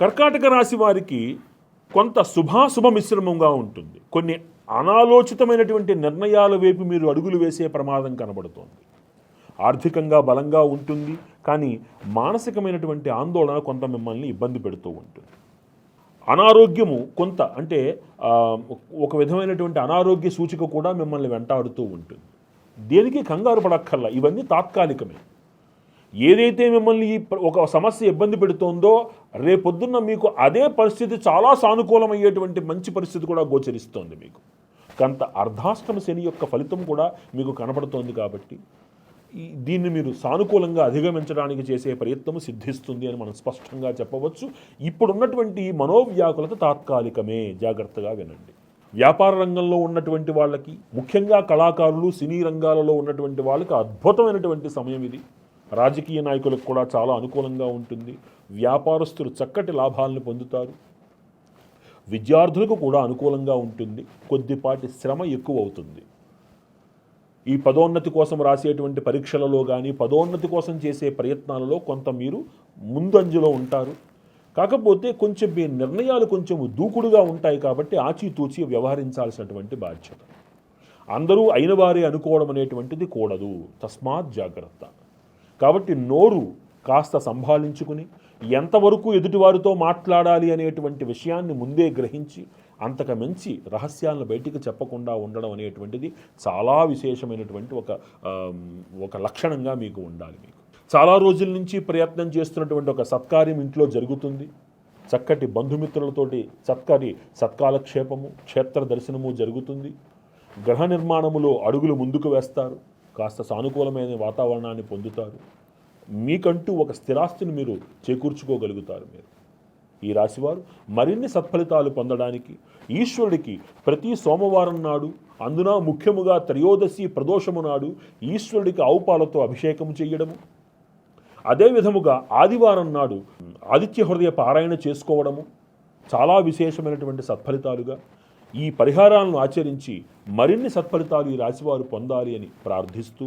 కర్కాటక రాశి వారికి కొంత శుభాశుభ మిశ్రమంగా ఉంటుంది. కొన్ని అనాలోచితమైనటువంటి నిర్ణయాల వైపు మీరు అడుగులు వేసే ప్రమాదం కనబడుతోంది. ఆర్థికంగా బలంగా ఉంటుంది కానీ మానసికమైనటువంటి ఆందోళన కొంత మిమ్మల్ని ఇబ్బంది పెడుతూ ఉంటుంది. అనారోగ్యము కొంత అంటే ఒక విధమైనటువంటి అనారోగ్య సూచిక కూడా మిమ్మల్ని వెంటాడుతూ ఉంటుంది. దేనికి కంగారు పడక్కర్లా? ఇవన్నీ తాత్కాలికమే. ఏదైతే మిమ్మల్ని ఒక సమస్య ఇబ్బంది పెడుతోందో రేపొద్దున్న మీకు అదే పరిస్థితి చాలా సానుకూలమయ్యేటువంటి మంచి పరిస్థితి కూడా గోచరిస్తోంది మీకు. కొంత అర్ధాష్టమ శని యొక్క ఫలితం కూడా మీకు కనపడుతోంది కాబట్టి దీన్ని మీరు సానుకూలంగా అధిగమించడానికి చేసే ప్రయత్నం సిద్ధిస్తుంది అని మనం స్పష్టంగా చెప్పవచ్చు. ఇప్పుడున్నటువంటి మనోవ్యాకులత తాత్కాలికమే. జాగ్రత్తగా వినండి. వ్యాపార రంగంలో ఉన్నటువంటి వాళ్ళకి ముఖ్యంగా కళాకారులు సినీ రంగాలలో ఉన్నటువంటి వాళ్ళకి అద్భుతమైనటువంటి సమయం ఇది. రాజకీయ నాయకులకు కూడా చాలా అనుకూలంగా ఉంటుంది. వ్యాపారస్తులు చక్కటి లాభాలను పొందుతారు. విద్యార్థులకు కూడా అనుకూలంగా ఉంటుంది. కొద్దిపాటి శ్రమ ఎక్కువ అవుతుంది ఈ పదోన్నతి కోసం రాసేటువంటి పరీక్షలలో కానీ పదోన్నతి కోసం చేసే ప్రయత్నాలలో కొంత మీరు ముందంజలో ఉంటారు. కాకపోతే కొంచెం మీ నిర్ణయాలు కొంచెం దూకుడుగా ఉంటాయి కాబట్టి ఆచితూచి వ్యవహరించాల్సినటువంటి బాధ్యత. అందరూ అయిన వారే అనుకోవడం అనేటువంటిది కూడదు. తస్మాత్ జాగ్రత్త. కాబట్టి నోరు కాస్త సంభాళించుకుని ఎంతవరకు ఎదుటివారితో మాట్లాడాలి అనేటువంటి విషయాన్ని ముందే గ్రహించి అంతకు మించి రహస్యాలను బయటికి చెప్పకుండా ఉండడం అనేటువంటిది చాలా విశేషమైనటువంటి ఒక ఒక లక్షణంగా మీకు ఉండాలి మీకు. చాలా రోజుల నుంచి ప్రయత్నం చేస్తున్నటువంటి ఒక సత్కార్యం ఇంట్లో జరుగుతుంది. చక్కటి బంధుమిత్రులతోటి చక్కటి సత్కాలక్షేపము క్షేత్ర దర్శనము జరుగుతుంది. గ్రహ నిర్మాణములో అడుగులు ముందుకు వేస్తారు. కాస్త సానుకూలమైన వాతావరణాన్ని పొందుతారు. మీకంటూ ఒక స్థిరాస్తిని మీరు చేకూర్చుకోగలుగుతారు మీరు. ఈ రాశివారు మరిన్ని సత్ఫలితాలు పొందడానికి ఈశ్వరుడికి ప్రతి సోమవారం నాడు అందున ముఖ్యముగా త్రయోదశి ప్రదోషము నాడు ఈశ్వరుడికి ఆవుపాలతో అభిషేకం చేయడము. అదే విధముగా ఆదివారం నాడు ఆదిత్య హృదయ పారాయణ చేసుకోవడము. చాలా విశేషమైనటువంటి సత్ఫలితాలుగా ఈ పరిహారాలను ఆచరించి మరిన్ని సత్ఫలితాలు ఈ రాశివారు పొందాలి అని ప్రార్థిస్తూ